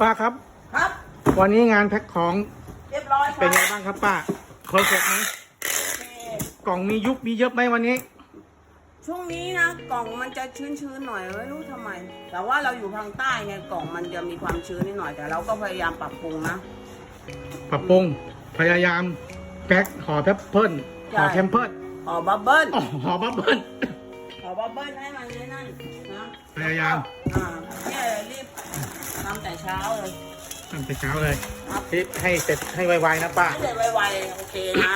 ป้าครับ ครับ วันนี้งานแพ็คของเรียบร้อยคเป็นไงรับบ้างครับป้าเพอร์เฟกไหมนี่กล่องมียุบมีเยอะไหมวันนี้ ช่วงนี้นะกล่องมันจะชื้นๆหน่อยไม่รู้ทำไม แต่ว่าเราอยู่ทางใต้ไงกล่องมันจะมีความชื้นนิดหน่อยแต่เราก็พยายามปรับปรุงนะ ปรับปรุงพยายามแพ็คห่อแพปเพิลใช่ห่อแคมเพิลห่อบับเบิ้ลอ๋อห่อบับเบิลห่อบับเบิ้ลให้มันในนั่นนะพยายาม อ่า เช้าเลยตั้งแต่เช้าเลยครับที่ให้เสร็จให้ไวๆนะป้า ให้เสร็จไวๆโอเคนะ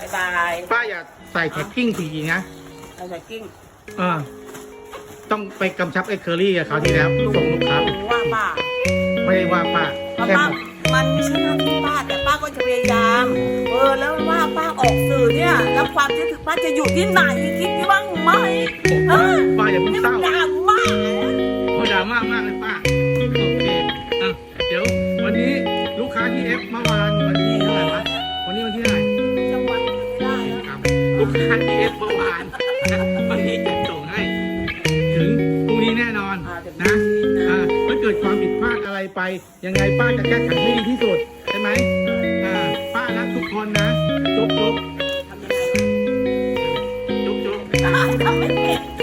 บ๊ายบายป้าอย่าใส่แท็กกิ้งสีนะเราจะกิ้งเออต้องไปกำชับไอ้เคอรี่กับเขาวที่แล้วส่งลูกค้าลุงว่าป้าไม่ได้ว่าป้าป้าแค่ป้ามันไม่ใช่หน้าที่ป้าแต่ป้าก็จะพยายามเออแล้วว่าป้าออกสื่อเนี่ยแล้วความคิดถึงป้าจะอยู่ที่ไหนคิดบ้างไหมเออป้าอย่าเพิ่งนี่เศมันร้าดราม่าโนี้ลูกค้าที่เอฟเมื่อวานวันที่เท่าไหร่วะวันนี้วันที่เท่าไหร่จังหวัดไม่ได้ครับลูกค้าที่เอฟเมื่อวานวันนี้จะส่งให้ ถึงพรุ่งนี้แน่นอนนะอ่าถ้าเกิดความผิดพลาดอะไรไป ยังไงป้าจะแก้ไขให้ดีที่สุดใช่ไหมอ่าป้ารักทุกคนนะจุ๊บจุ๊บจบจบทำไม่เป็น